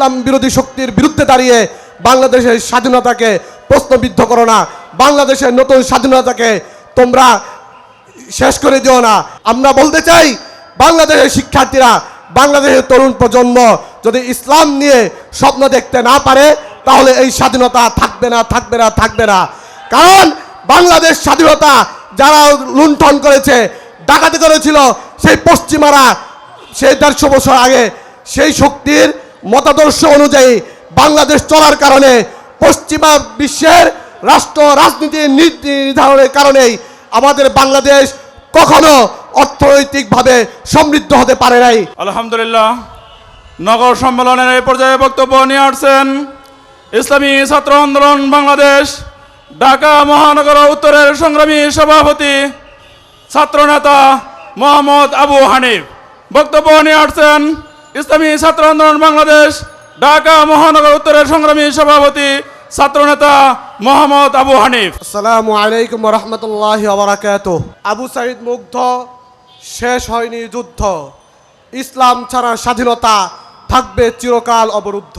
ইসলাম বিরোধী শক্তির বিরুদ্ধে দাঁড়িয়ে বাংলাদেশের স্বাধীনতাকে প্রশ্নবিদ্ধ করো না। বাংলাদেশের নতুন স্বাধীনতাকে তোমরা শেষ করে দিও না। আমরা বলতে চাই, বাংলাদেশের শিক্ষার্থীরা, বাংলাদেশের তরুণ প্রজন্ম যদি ইসলাম নিয়ে স্বপ্ন দেখতে না পারে, তাহলে এই স্বাধীনতা থাকবে না থাকবে না থাকবে না। কারণ বাংলাদেশ স্বাধীনতা যারা লুণ্ঠন করেছে, ডাকাতি করেছিল, সেই পশ্চিমারা, সেই দেড়শো বছর আগে সেই শক্তির মতাদর্শ অনুযায়ী বাংলাদেশ চলার কারণে পশ্চিমা বিশ্বের রাষ্ট্র রাজনীতির নীতি নির্ধারণের কারণেই আমাদের বাংলাদেশ কখনো অর্থনৈতিকভাবে সমৃদ্ধ হতে পারে নাই। আলহামদুলিল্লাহ, নগর সম্মেলনের এই পর্যায়ে বক্তব্য নিয়ে আসছেন ইসলামী ছাত্র আন্দোলন বাংলাদেশ, ঢাকা মহানগর উত্তরের সংগ্রামী সভাপতি ছাত্রনেতা মোহাম্মদ আবু হানিফ। বক্তব্য নিয়ে আসছেন ইসলামী ছাত্র আন্দোলন বাংলাদেশ, ঢাকা মহানগর উত্তরের সংগ্রামী সভাপতি, ছাত্রনেতা মোহাম্মদ আবু হানিফ। আসসালামু আলাইকুম রহমতুল্লাহ বারাকাত আবু সাইদ মুগ্ধ, শেষ হয়নি যুদ্ধ। ইসলাম ছাড়া স্বাধীনতা থাকবে চিরকাল অবরুদ্ধ।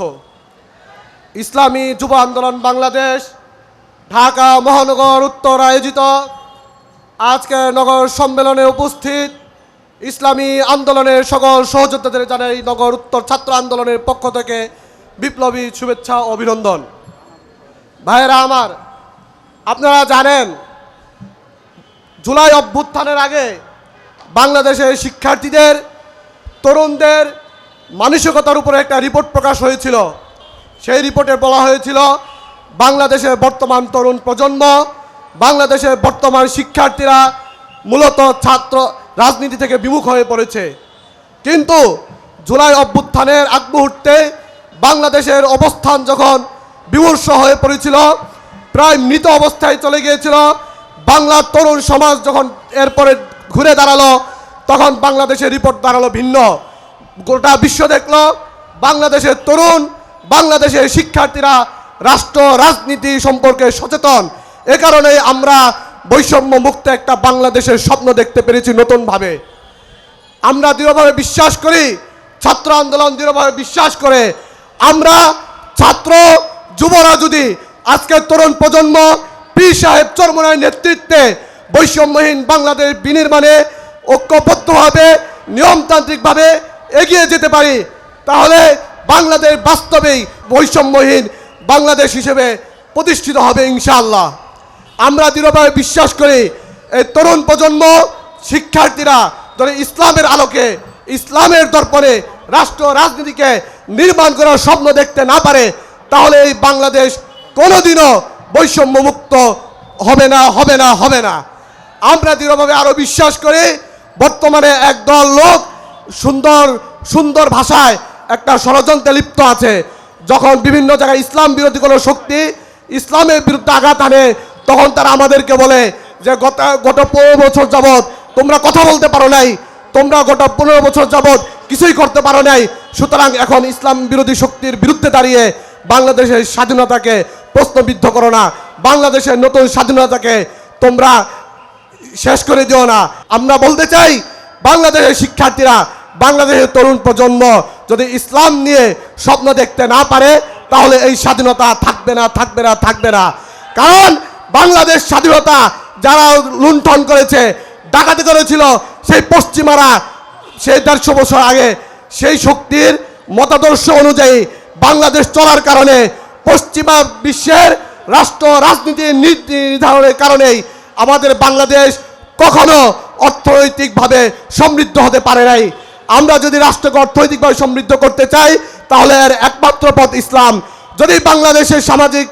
ইসলামী যুব আন্দোলন বাংলাদেশ, ঢাকা মহানগর উত্তর আয়োজিত। আজকে নগর সম্মেলনে উপস্থিত ইসলামী আন্দোলনের সকল সহযোদ্ধাদের জানাই নগর উত্তর ছাত্র আন্দোলনের পক্ষ থেকে বিপ্লবী শুভেচ্ছা অভিনন্দন। ভাইয়েরা আমার, আপনারা জানেন, জুলাই অভ্যুত্থানের আগে বাংলাদেশের শিক্ষার্থীদের, তরুণদের মানসিকতার উপরে একটা রিপোর্ট প্রকাশ হয়েছিল। সেই রিপোর্টে বলা হয়েছিল বাংলাদেশের বর্তমান তরুণ প্রজন্ম বাংলাদেশের বর্তমান শিক্ষার্থীরা মূলত ছাত্র রাজনীতি থেকে বিমুখ হয়ে পড়েছে। কিন্তু জুলাই অভ্যুত্থানের আগ মুহূর্তে বাংলাদেশের অবস্থান যখন বিমর্ষ হয়ে পড়েছিল, প্রায় মৃত অবস্থায় চলে গিয়েছিল বাংলার তরুণ সমাজ যখন এরপরে ঘুরে দাঁড়াল, তখন বাংলাদেশের রিপোর্ট দাঁড়াল ভিন্ন। গোটা বিশ্ব দেখল, বাংলাদেশের তরুণ, বাংলাদেশের শিক্ষার্থীরা রাষ্ট্র, রাজনীতি সম্পর্কে সচেতন। এ কারণে আমরা বৈষম্য মুক্ত একটা বাংলাদেশের স্বপ্ন দেখতে পেরেছি নতুনভাবে। আমরা দৃঢ়ভাবে বিশ্বাস করি, ছাত্র আন্দোলন দৃঢ়ভাবে বিশ্বাস করে, আমরা ছাত্র যুবরা যদি আজকের তরুণ প্রজন্ম পি সাহেব চরমনার নেতৃত্বে বৈষম্যহীন বাংলাদেশ বিনির্মাণে ঐক্যবদ্ধভাবে, নিয়মতান্ত্রিকভাবে এগিয়ে যেতে পারি, তাহলে বাংলাদেশ বাস্তবেই বৈষম্যহীন বাংলাদেশ হিসেবে প্রতিষ্ঠিত হবে ইনশাআল্লাহ। আমরা দৃঢ়ভাবে বিশ্বাস করি, এই তরুণ প্রজন্ম, শিক্ষার্থীরা যদি ইসলামের আলোকে, ইসলামের দর্পণে রাষ্ট্র, রাজনীতিকে নির্মাণ করার স্বপ্ন দেখতে না পারে, তাহলে এই বাংলাদেশ কোনোদিনও বৈষম্য মুক্ত হবে না হবে না হবে না। আমরা দৃঢ়ভাবে আরও বিশ্বাস করি, বর্তমানে একদল লোক সুন্দর সুন্দর ভাষায় একটা ষড়যন্ত্রে লিপ্ত আছে। যখন বিভিন্ন জায়গায় ইসলাম বিরোধী কোনো শক্তি ইসলামের বিরুদ্ধে আঘাত আনে তখন তারা আমাদেরকে বলে যে, গত গত পনেরো বছর যাবৎ তোমরা কথা বলতে পারো নাই। তোমরা গোটা পনেরো বছর যাবৎ কিছুই করতে পারো নাই। সুতরাং এখন ইসলাম বিরোধী শক্তির বিরুদ্ধে দাঁড়িয়ে বাংলাদেশের স্বাধীনতাকে প্রশ্নবিদ্ধ করো না। বাংলাদেশের নতুন স্বাধীনতাকে তোমরা শেষ করে দিও না। আমরা বলতে চাই, বাংলাদেশের শিক্ষার্থীরা, বাংলাদেশের তরুণ প্রজন্ম যদি ইসলাম নিয়ে স্বপ্ন দেখতে না পারে, তাহলে এই স্বাধীনতা থাকবে না থাকবে না থাকবে না। কারণ বাংলাদেশ স্বাধীনতা যারা লুণ্ঠন করেছে, ডাকাতি করেছিল, সেই পশ্চিমারা সেই দেড়শো বছর আগে সেই শক্তির মতাদর্শ অনুযায়ী বাংলাদেশ চলার কারণে পশ্চিমা বিশ্বের রাষ্ট্র রাজনীতির নীতি নির্ধারণের কারণেই আমাদের বাংলাদেশ কখনো অর্থনৈতিকভাবে সমৃদ্ধ হতে পারে নাই। আমরা যদি রাষ্ট্রকে অর্থনৈতিকভাবে সমৃদ্ধ করতে চাই, তাহলে এর একমাত্র পথ ইসলাম। যদি বাংলাদেশের সামাজিক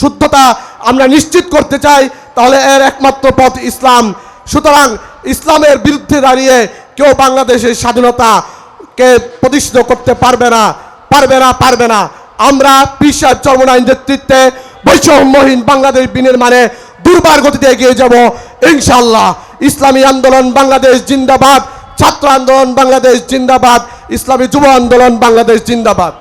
শুদ্ধতা আমরা নিশ্চিত করতে চাই, তাহলে এর একমাত্র পথ ইসলাম। সুতরাং ইসলামের বিরুদ্ধে দাঁড়িয়ে কেউ বাংলাদেশের স্বাধীনতাকে প্রতিষ্ঠিত করতে পারবে না পারবে না পারবে না। আমরা পিসার চর্মনায় নেতৃত্বে বৈষম্যহীন বাংলাদেশ বিনির্মাণে দুর্বার গতিতে এগিয়ে যাব। ইনশাল্লাহ ইসলামী আন্দোলন বাংলাদেশ জিন্দাবাদ, ছাত্র আন্দোলন বাংলাদেশ জিন্দাবাদ, ইসলামী যুব আন্দোলন বাংলাদেশ জিন্দাবাদ।